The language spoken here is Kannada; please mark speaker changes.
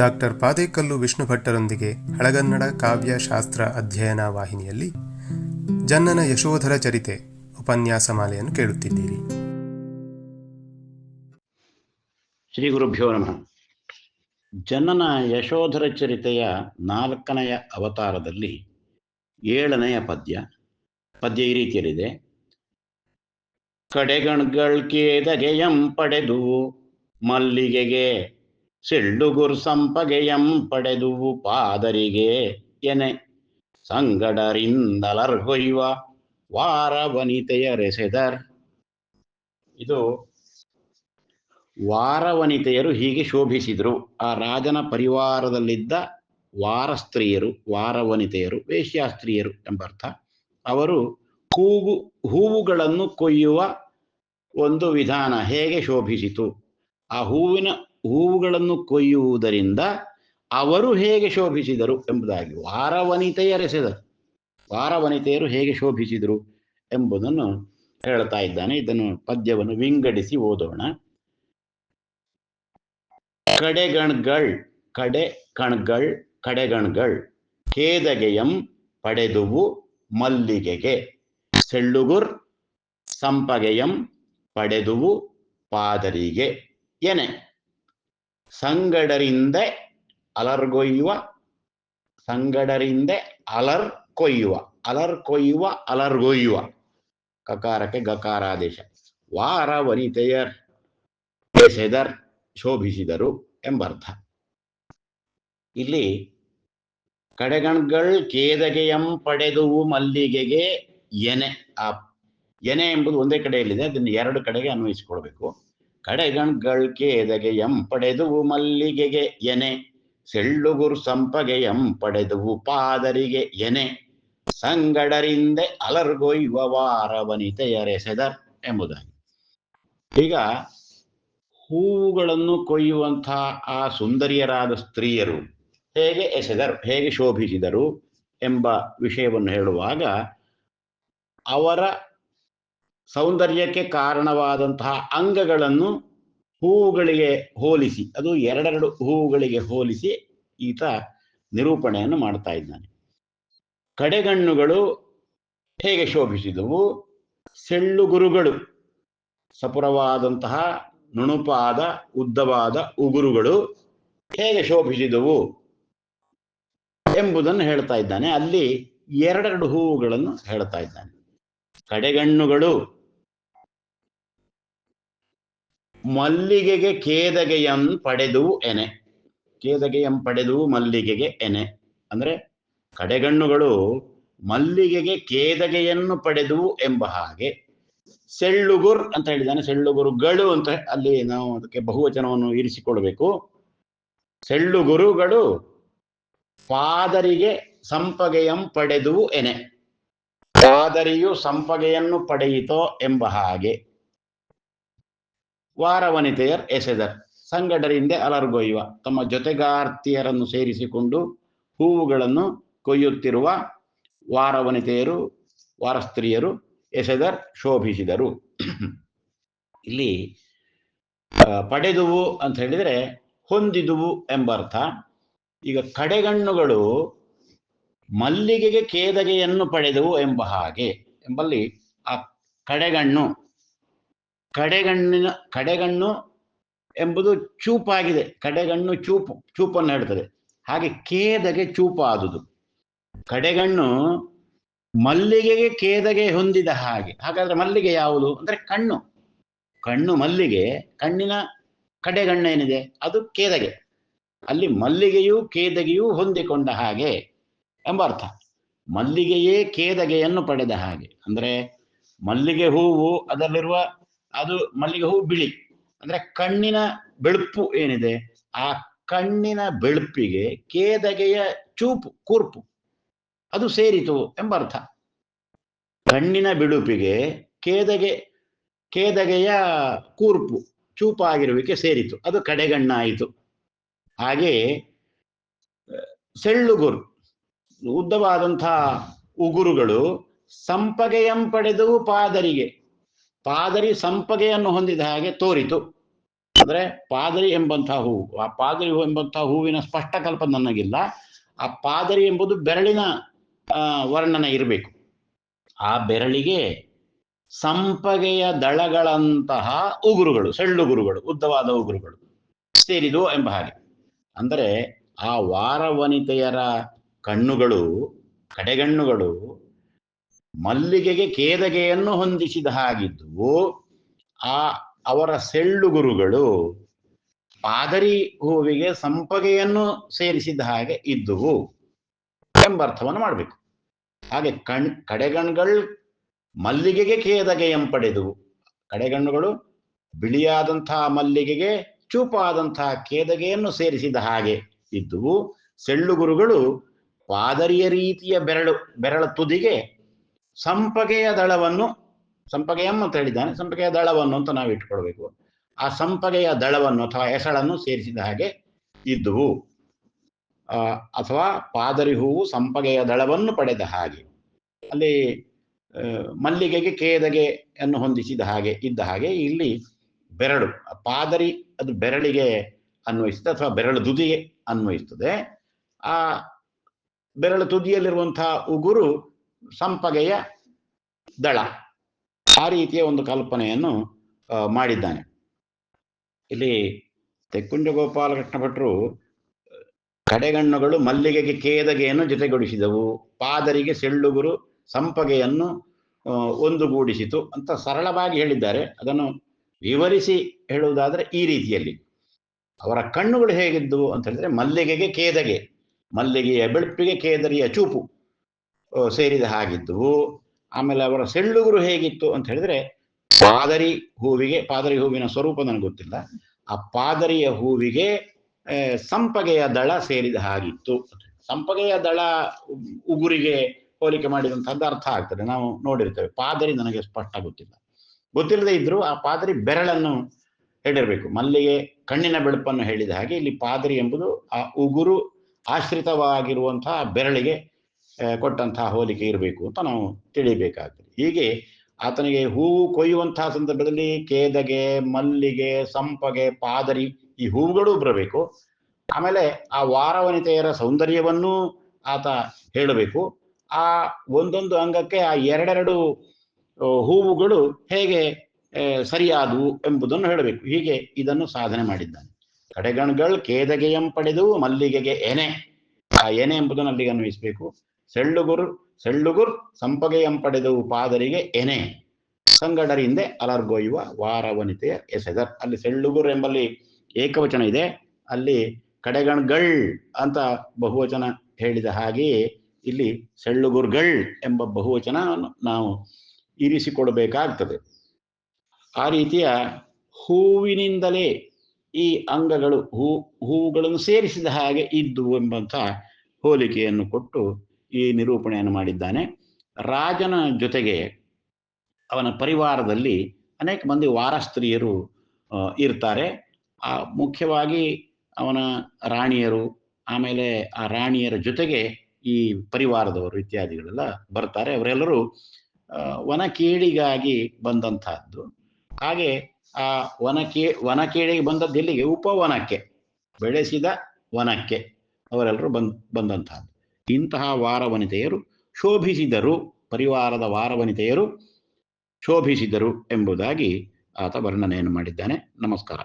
Speaker 1: ಡಾಕ್ಟರ್ ಪಾದೇಕಲ್ಲು ವಿಷ್ಣು ಭಟ್ಟರೊಂದಿಗೆ ಹಳಗನ್ನಡ ಕಾವ್ಯ ಶಾಸ್ತ್ರ ಅಧ್ಯಯನ ವಾಹಿನಿಯಲ್ಲಿ ಜನ್ನನ ಯಶೋಧರ ಚರಿತೆ ಉಪನ್ಯಾಸ ಮಾಲೆಯನ್ನು ಕೇಳುತ್ತಿದ್ದೀರಿ.
Speaker 2: ಶ್ರೀ ಗುರುಭ್ಯೋ ನಮಃ. ಜನನ ಯಶೋಧರ ಚರಿತೆಯ ನಾಲ್ಕನೆಯ ಅವತಾರದಲ್ಲಿ ಏಳನೆಯ ಪದ್ಯ. ಪದ್ಯ ಈ ರೀತಿಯಲ್ಲಿದೆ. ಕಡೆಗಣ್ಗಳ್ಕೇದಗೆಯಂ ಪಡೆದು ಮಲ್ಲಿಗೆಗೆ ಸಿಳ್ಳುಗುರ್ ಸಂಪಗೆಯಂ ಪಡೆದುವು ಪಾದರಿಗೆ ಎನೆ. ಸಂಗಡರಿಂದಲರ್ಗೊಯ್ಯುವ ವಾರ ವನಿತೆಯರೆಸೆದರ್ ಇದು ವಾರವನಿತೆಯರು ಹೀಗೆ ಶೋಭಿಸಿದರು. ಆ ರಾಜನ ಪರಿವಾರದಲ್ಲಿದ್ದ ವಾರ ಸ್ತ್ರೀಯರು ವಾರವನಿತೆಯರು, ವೇಶ್ಯಾಸ್ತ್ರೀಯರು ಎಂಬರ್ಥ. ಅವರು ಹೂವು ಹೂವುಗಳನ್ನು ಕೊಯ್ಯುವ ಒಂದು ವಿಧಾನ ಹೇಗೆ ಶೋಭಿಸಿತು? ಆ ಹೂವಿನ ಹೂವುಗಳನ್ನು ಕೊಯ್ಯುವುದರಿಂದ ಅವರು ಹೇಗೆ ಶೋಭಿಸಿದರು ಎಂಬುದಾಗಿ ವಾರವನಿತೆಯರೆಸೆದರು ವಾರವನಿತೆಯರು ಹೇಗೆ ಶೋಭಿಸಿದರು ಎಂಬುದನ್ನು ಹೇಳ್ತಾ ಇದ್ದಾನೆ. ಇದನ್ನು ಪದ್ಯವನ್ನು ವಿಂಗಡಿಸಿ ಓದೋಣ. ಕಡೆಗಣ್ಗಳ್, ಕಡೆ ಕಣ್ಗಳ್, ಕಡೆಗಣ್ಗಳ್, ಕೇದಗೆಯಂ ಪಡೆದುವು ಮಲ್ಲಿಗೆಗೆ. ಸೆಳ್ಳುಗುರ್, ಸಂಪಗೆಯಂ ಪಡೆದುವು ಪಾದರಿಗೆ. ಎನೆ. ಸಂಗಡರಿಂದ ಅಲರ್ಗೊಯ್ಯುವ ಸಂಗಡರಿಂದ ಅಲರ್ ಕೊಯ್ಯುವ ಅಲರ್ ಕೊಯ್ಯುವ ಅಲರ್ಗೊಯ್ಯುವ ಕಕಾರಕ್ಕೆ ಗಕಾರಾದೇಶ. ವಾರ ವನಿತೆಯರ್ ಎಸೆದರ್ ಶೋಭಿಸಿದರು ಎಂಬರ್ಥ. ಇಲ್ಲಿ ಕಡೆಗಣ್ಗಳ್ ಕೇದಗೆಯಂ ಪಡೆದುವು ಮಲ್ಲಿಗೆಗೆ ಎನೆ, ಆ ಎನೆ ಎಂಬುದು ಒಂದೇ ಕಡೆಯಲ್ಲಿದೆ, ಅದನ್ನು ಎರಡು ಕಡೆಗೆ ಅನ್ವಯಿಸಿಕೊಳ್ಬೇಕು. ಕಡೆಗಣ್ಗಳ್ ಕೇದಗೆಯಂ ಪಡೆದುವು ಮಲ್ಲಿಗೆಗೆ ಎನೆ, ಸೆಳ್ಳುಗುರು ಸಂಪಗೆಯಂ ಪಡೆದುವು ಪಾದರಿಗೆ ಎನೆ, ಸಂಗಡರಿಂದೆ ಅಲರ್ಗೊಯ್ಯುವ ವಾರ ವನಿತೆಯರೆಸೆದರ್ ಎಂಬುದಾಗಿ. ಈಗ ಹೂವುಗಳನ್ನು ಕೊಯ್ಯುವಂತಹ ಆ ಸುಂದರಿಯರಾದ ಸ್ತ್ರೀಯರು ಹೇಗೆ ಎಸೆದರು, ಹೇಗೆ ಶೋಭಿಸಿದರು ಎಂಬ ವಿಷಯವನ್ನು ಹೇಳುವಾಗ ಅವರ ಸೌಂದರ್ಯಕ್ಕೆ ಕಾರಣವಾದಂತಹ ಅಂಗಗಳನ್ನು ಹೂವುಗಳಿಗೆ ಹೋಲಿಸಿ, ಅದು ಎರಡೆರಡು ಹೂವುಗಳಿಗೆ ಹೋಲಿಸಿ ಈತ ನಿರೂಪಣೆಯನ್ನು ಮಾಡ್ತಾ ಇದ್ದಾನೆ. ಕಡೆಗಣ್ಣುಗಳು ಹೇಗೆ ಶೋಭಿಸಿದವು? ಸೆಳ್ಳುಗುರುಗಳು ಸಪುರವಾದಂತಹ ನುಣುಪಾದ ಉದ್ದವಾದ ಉಗುರುಗಳು ಹೇಗೆ ಶೋಭಿಸಿದವು ಎಂಬುದನ್ನು ಹೇಳ್ತಾ ಇದ್ದಾನೆ. ಅಲ್ಲಿ ಎರಡೆರಡು ಹೂವುಗಳನ್ನು ಹೇಳ್ತಾ ಇದ್ದಾನೆ. ಕಡೆಗಣ್ಣುಗಳು ಮಲ್ಲಿಗೆಗೆ ಕೇದಗೆಯಂ ಪಡೆದು ಎನೆ. ಕೇದಗೆಯಂ ಪಡೆದು ಮಲ್ಲಿಗೆಗೆ ಎನೆ. ಅಂದ್ರೆ ಕಡೆಗಣ್ಣುಗಳು ಮಲ್ಲಿಗೆಗೆ ಕೇದಗೆಯನ್ನು ಪಡೆದು ಎಂಬ ಹಾಗೆ ಸೆಳ್ಳುಗುರ್ ಅಂತ ಹೇಳಿದ್ದಾನೆ. ಸೆಳ್ಳುಗುರುಗಳು ಅಂತ ಅಲ್ಲಿ ನಾವು ಅದಕ್ಕೆ ಬಹುವಚನವನ್ನು ಇರಿಸಿಕೊಳ್ಬೇಕು. ಸೆಳ್ಳುಗುರುಗಳು ಪಾದರಿಗೆ ಸಂಪಗೆಯಂ ಪಡೆದು ಎನೆ. ಪಾದರಿಯು ಸಂಪಗೆಯನ್ನು ಪಡೆಯಿತೋ ಎಂಬ ಹಾಗೆ. ವಾರವನಿತೆಯರ್ ಎಸೆದರ್. ಸಂಗಡರಿಂದ ಅಲರ್ಗೊಯ್ಯುವ. ತಮ್ಮ ಜೊತೆಗಾರ್ತಿಯರನ್ನು ಸೇರಿಸಿಕೊಂಡು ಹೂವುಗಳನ್ನು ಕೊಯ್ಯುತ್ತಿರುವ ವಾರವನಿತೆಯರು, ವಾರಸ್ತ್ರೀಯರು ಎಸೆದರ್, ಶೋಭಿಸಿದರು. ಇಲ್ಲಿ ಪಡೆದುವು ಅಂತ ಹೇಳಿದರೆ ಹೊಂದಿದುವು ಎಂಬರ್ಥ. ಈಗ ಕಡೆಗಣ್ಣುಗಳು ಮಲ್ಲಿಗೆಗೆ ಕೇದಗೆಯನ್ನು ಪಡೆದವು ಎಂಬ ಹಾಗೆ. ಎಂಬಲ್ಲಿ ಆ ಕಡೆಗಣ್ಣು ಕಡೆಗಣ್ಣಿನ, ಕಡೆಗಣ್ಣು ಎಂಬುದು ಚೂಪಾಗಿದೆ. ಕಡೆಗಣ್ಣು ಚೂಪು, ಚೂಪನ್ನು ಹೇಳ್ತದೆ. ಹಾಗೆ ಕೇದಗೆ ಚೂಪಾದುದು. ಕಡೆಗಣ್ಣು ಮಲ್ಲಿಗೆಗೆ ಕೇದಗೆ ಹೊಂದಿದ ಹಾಗೆ. ಹಾಗಾದ್ರೆ ಮಲ್ಲಿಗೆ ಯಾವುದು? ಅಂದ್ರೆ ಕಣ್ಣು. ಕಣ್ಣು ಮಲ್ಲಿಗೆ, ಕಣ್ಣಿನ ಕಡೆಗಣ್ಣೇನಿದೆ ಅದು ಕೇದಗೆ. ಅಲ್ಲಿ ಮಲ್ಲಿಗೆಯೂ ಕೇದಗೆಯೂ ಹೊಂದಿಕೊಂಡ ಹಾಗೆ ಎಂಬ ಅರ್ಥ. ಮಲ್ಲಿಗೆಯೇ ಕೇದಗೆಯನ್ನು ಪಡೆದ ಹಾಗೆ. ಅಂದ್ರೆ ಮಲ್ಲಿಗೆ ಹೂವು ಅದರಲ್ಲಿರುವ ಅದು ಮಲ್ಲಿಗೆ ಹೂ ಬಿಳಿ. ಅಂದ್ರೆ ಕಣ್ಣಿನ ಬೆಳಪು ಏನಿದೆ, ಆ ಕಣ್ಣಿನ ಬೆಳಪಿಗೆ ಕೇದಗೆಯ ಚೂಪು, ಕೂರ್ಪು. ಅದು ಸೇರಿತು ಎಂಬ ಅರ್ಥ. ಕಣ್ಣಿನ ಬಿಳುಪಿಗೆ ಕೇದಗೆ, ಕೇದಗೆಯ ಕೂರ್ಪು ಚೂಪಾಗಿರುವಿಕೆ ಸೇರಿತು. ಅದು ಕಡೆಗಣ್ಣಾಯಿತು. ಹಾಗೆ, ಸೆಳ್ಳುಗುರು ಉದ್ದವಾದಂತಹ ಉಗುರುಗಳು ಸಂಪಗೆಯಂ ಪಡೆದವು ಪಾದರಿಗೆ ಪಾದರಿ ಸಂಪಗೆಯನ್ನು ಹೊಂದಿದ ಹಾಗೆ ತೋರಿತು. ಅಂದ್ರೆ ಪಾದರಿ ಎಂಬಂತಹ ಹೂವು ಆ ಪಾದರಿ ಹೂ ಎಂಬಂತಹ ಹೂವಿನ ಸ್ಪಷ್ಟ ಕಲ್ಪನೆ ನನಗಿಲ್ಲ ಆ ಪಾದರಿ ಎಂಬುದು ಬೆರಳಿನ ವರ್ಣನೆ ಇರಬೇಕು. ಆ ಬೆರಳಿಗೆ ಸಂಪಗೆಯ ದಳಗಳಂತಹ ಉಗುರುಗಳು, ಸೆಳ್ಳುಗುರುಗಳು, ಉದ್ದವಾದ ಉಗುರುಗಳು ಸೇರಿದು ಎಂಬ ಹಾಗೆ. ಅಂದರೆ ಆ ವಾರವನಿತೆಯರ ಕಣ್ಣುಗಳು, ಕಡೆಗಣ್ಣುಗಳು ಮಲ್ಲಿಗೆಗೆ ಕೇದಗೆಯನ್ನು ಹೊಂದಿಸಿದ ಹಾಗಿದ್ದು ಆ ಅವರ ಸೆಳ್ಳುಗುರುಗಳು ಪಾದರಿ ಹೂವಿಗೆ ಸಂಪಗೆಯನ್ನು ಸೇರಿಸಿದ ಹಾಗೆ ಇದ್ದುವು ಎಂಬ ಅರ್ಥವನ್ನು ಮಾಡಬೇಕು. ಹಾಗೆ ಕಣ್, ಕಡೆಗಣ್ಗಳು ಮಲ್ಲಿಗೆಗೆ ಕೇದಗೆ ಎಂಪಡೆದುವು ಕಡೆಗಣ್ಣುಗಳು ಬಿಳಿಯಾದಂತಹ ಮಲ್ಲಿಗೆಗೆ ಚೂಪಾದಂತಹ ಕೇದಗೆಯನ್ನು ಸೇರಿಸಿದ ಹಾಗೆ ಇದ್ದುವು. ಸೆಳ್ಳುಗುರುಗಳು ಪಾದರಿಯ ರೀತಿಯ ಬೆರಳು, ಬೆರಳ ತುದಿಗೆ ಸಂಪಗೆಯ ದಳವನ್ನು, ಸಂಪಗೆಯಂ ಅಂತ ಹೇಳಿದ್ದಾನೆ, ಸಂಪಗೆಯ ದಳವನ್ನು ಅಂತ ನಾವು ಇಟ್ಕೊಳ್ಬೇಕು ಆ ಸಂಪಗೆಯ ದಳವನ್ನು ಅಥವಾ ಎಸಳನ್ನು ಸೇರಿಸಿದ ಹಾಗೆ ಇದ್ದುವು. ಅಥವಾ ಪಾದರಿ ಹೂವು ಸಂಪಗೆಯ ದಳವನ್ನು ಪಡೆದ ಹಾಗೆ. ಅಲ್ಲಿ ಮಲ್ಲಿಗೆಗೆ ಕೇದಗೆಯನ್ನು ಹೊಂದಿಸಿದ ಹಾಗೆ, ಇದ್ದ ಹಾಗೆ ಇಲ್ಲಿ ಬೆರಳು ಪಾದರಿ ಅದು ಬೆರಳಿಗೆ ಅನ್ವಯಿಸುತ್ತದೆ ಅಥವಾ ಬೆರಳು ತುದಿಗೆ ಅನ್ವಯಿಸುತ್ತದೆ ಆ ಬೆರಳು ತುದಿಯಲ್ಲಿರುವಂತಹ ಉಗುರು ಸಂಪಗೆಯ ದಳ. ಆ ರೀತಿಯ ಒಂದು ಕಲ್ಪನೆಯನ್ನು ಮಾಡಿದ್ದಾನೆ. ಇಲ್ಲಿ ತೆಕ್ಕುಂಜ ಗೋಪಾಲಕೃಷ್ಣ ಭಟ್ರು ಕಡೆಗಣ್ಣುಗಳು ಮಲ್ಲಿಗೆಗೆ ಕೇದಗೆಯನ್ನು ಜೊತೆಗೊಳಿಸಿದವು ಪಾದರಿಗೆ ಸೆಳ್ಳುಗುರು ಸಂಪಗೆಯನ್ನು ಒಂದುಗೂಡಿಸಿತು ಅಂತ ಸರಳವಾಗಿ ಹೇಳಿದ್ದಾರೆ. ಅದನ್ನು ವಿವರಿಸಿ ಹೇಳುವುದಾದರೆ ಈ ರೀತಿಯಲ್ಲಿ. ಅವರ ಕಣ್ಣುಗಳು ಹೇಗಿದ್ದವು ಅಂತ ಹೇಳಿದ್ರೆ ಮಲ್ಲಿಗೆಗೆ ಕೇದಗೆ, ಮಲ್ಲಿಗೆಯ ಬೆಳಪಿಗೆ ಕೇದರಿಯ ಚೂಪು. ಸೇರಿದ ಹಾಗಿದ್ದವು ಆಮೇಲೆ ಅವರ ಸೆಳ್ಳುಗುರು ಹೇಗಿತ್ತು ಅಂತ ಹೇಳಿದ್ರೆ, ಪಾದರಿ ಹೂವಿಗೆ, ಪಾದರಿ ಹೂವಿನ ಸ್ವರೂಪ ನನಗೆ ಗೊತ್ತಿಲ್ಲ. ಆ ಪಾದರಿಯ ಹೂವಿಗೆ ಸಂಪಗೆಯ ದಳ ಸೇರಿದ ಹಾಗಿತ್ತು ಸಂಪಗೆಯ ದಳ ಉಗುರಿಗೆ ಹೋಲಿಕೆ ಮಾಡಿದಂಥದ್ದು ಅರ್ಥ ಆಗ್ತದೆ. ನಾವು ನೋಡಿರ್ತೇವೆ. ಪಾದರಿ ನನಗೆ ಸ್ಪಷ್ಟ ಗೊತ್ತಿಲ್ಲ. ಗೊತ್ತಿಲ್ಲದೆ ಇದ್ರು ಆ ಪಾದರಿ ಬೆರಳನ್ನು ಹೇಳಿರ್ಬೇಕು. ಮಲ್ಲಿಗೆ ಕಣ್ಣಿನ ಬೆಳಪನ್ನು ಹೇಳಿದ ಹಾಗೆ ಇಲ್ಲಿ ಪಾದರಿ ಎಂಬುದು ಆ ಉಗುರು ಆಶ್ರಿತವಾಗಿರುವಂತಹ ಬೆರಳಿಗೆ ಕೊಟ್ಟಂತಹ ಹೋಲಿಕೆ ಇರಬೇಕು ಅಂತ ನಾವು ತಿಳಿಬೇಕಾಗ್ತದೆ. ಹೀಗೆ ಆತನಿಗೆ ಹೂವು ಕೊಯ್ಯುವಂತಹ ಸಂದರ್ಭದಲ್ಲಿ ಕೇದಗೆ, ಮಲ್ಲಿಗೆ, ಸಂಪಗೆ, ಪಾದರಿ ಈ ಹೂವುಗಳು ಬರಬೇಕು. ಆಮೇಲೆ ಆ ವಾರವನಿತೆಯರ ಸೌಂದರ್ಯವನ್ನೂ ಆತ ಹೇಳಬೇಕು. ಆ ಒಂದೊಂದು ಅಂಗಕ್ಕೆ ಆ ಎರಡೆರಡು ಹೂವುಗಳು ಹೇಗೆ ಸರಿಯಾದವು ಎಂಬುದನ್ನು ಹೇಳಬೇಕು. ಹೀಗೆ ಇದನ್ನು ಸಾಧನೆ ಮಾಡಿದ್ದಾನೆ. ಕಡೆಗಣ್ಗಳು ಕೇದಗೆಯಂ ಪಡೆದು ಮಲ್ಲಿಗೆಗೆ ಎನೆ. ಆ ಎನೆ ಎಂಬುದನ್ನು ಅಲ್ಲಿಗೆ ಅನ್ವಯಿಸಬೇಕು. ಸೆಳ್ಳುಗುರು, ಸೆಳ್ಳುಗುರ್ ಸಂಪಗೆಯಂ ಪಡೆದು ಪಾದರಿಗೆ ಎನೆ. ಸಂಗಡರಿಂದೆ ಅಲರ್ಗೊಯ್ಯುವ ವಾರವನಿತೆಯ ಎಸೆದರ್ ಅಲ್ಲಿ ಸೆಳ್ಳುಗುರ್ ಎಂಬಲ್ಲಿ ಏಕವಚನ ಇದೆ. ಅಲ್ಲಿ ಕಡೆಗಣ್ಗಳ್ ಅಂತ ಬಹುವಚನ ಹೇಳಿದ ಹಾಗೆಯೇ ಇಲ್ಲಿ ಸೆಳ್ಳುಗುರ್ಗಳ್ ಎಂಬ ಬಹುವಚನವನ್ನು ನಾವು ಇರಿಸಿಕೊಡಬೇಕಾಗ್ತದೆ. ಆ ರೀತಿಯ ಹೂವಿನಿಂದಲೇ ಈ ಅಂಗಗಳು ಹೂ ಹೂವುಗಳನ್ನು ಸೇರಿಸಿದ ಹಾಗೆ ಇದ್ದು ಎಂಬಂಥ ಹೋಲಿಕೆಯನ್ನು ಕೊಟ್ಟು ಈ ನಿರೂಪಣೆಯನ್ನು ಮಾಡಿದ್ದಾನೆ. ರಾಜನ ಜೊತೆಗೆ ಅವನ ಪರಿವಾರದಲ್ಲಿ ಅನೇಕ ಮಂದಿ ವಾರಸ್ತ್ರೀಯರು ಇರ್ತಾರೆ. ಆ ಮುಖ್ಯವಾಗಿ ಅವನ ರಾಣಿಯರು ಆಮೇಲೆ ಆ ರಾಣಿಯರ ಜೊತೆಗೆ ಈ ಪರಿವಾರದವರು ಇತ್ಯಾದಿಗಳೆಲ್ಲ ಬರ್ತಾರೆ. ಅವರೆಲ್ಲರೂ ಆ, ವನಕೇಳಿಗಾಗಿ ಬಂದಂತಹದ್ದು. ಹಾಗೆ ಆ ವನಕೇ ವನಕೇಳಿಗೆ ಬಂದದ್ದು ಎಲ್ಲಿಗೆ? ಉಪವನಕ್ಕೆ. ಬೆಳೆಸಿದ ವನಕ್ಕೆ ಅವರೆಲ್ಲರೂ ಬಂದ್ ಬಂದಂತಹದ್ದು. ಇಂತಹ ವಾರವನಿತೆಯರು ಶೋಭಿಸಿದರು ಪರಿವಾರದ ವಾರವನಿತೆಯರು ಶೋಭಿಸಿದರು ಎಂಬುದಾಗಿ ಆತ ವರ್ಣನೆಯನ್ನು ಮಾಡಿದ್ದಾನೆ. ನಮಸ್ಕಾರ.